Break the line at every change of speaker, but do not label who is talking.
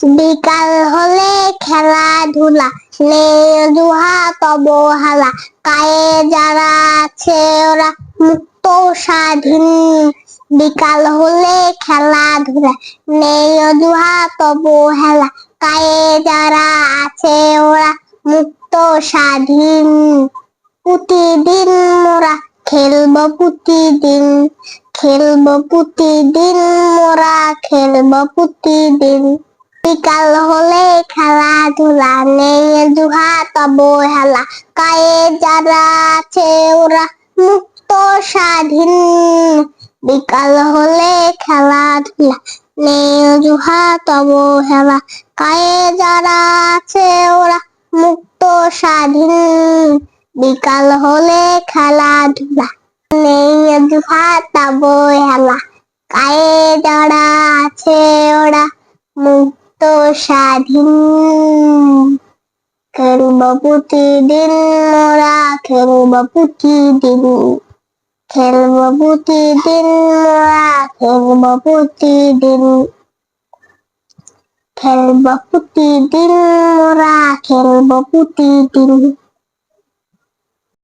বিকাল হলে খেলাধুলা নেই দুহাত হালা। কায়ে যারা আছে ওরা মুক্ত স্বাধীন। বিকাল হলে খেলাধুলা নেই দুহা তব অবহেলা কায়ে যারা আছে ওরা মুক্ত স্বাধীন। প্রতিদিন মোরা খেলব প্রতিদিন, খেলব প্রতিদিন মোরা খেলব প্রতিদিন। বিকাল হলে খেলাধুলা নেই দুহাত অবহেলা গায়ে যারা আছে ওরা মুক্ত স্বাধীন। বিকাল হলে খেলাধুলা নেই দুহাত অবহেলা গায়ে যারা আছে ওরা মুক্ত স্বাধীন। বিকাল হলে খেলাধুলা নেই দুহাত অবহেলা গায়ে যারা আছে ওরা মুক্ত স্বাধীন। খেলব প্রতিদিন মোরা খেলব প্রতিদিন। খেলব প্রতিদিন মোরা খেলব প্রতিদিন। খেলব প্রতিদিন মোরা খেলব প্রতিদিন।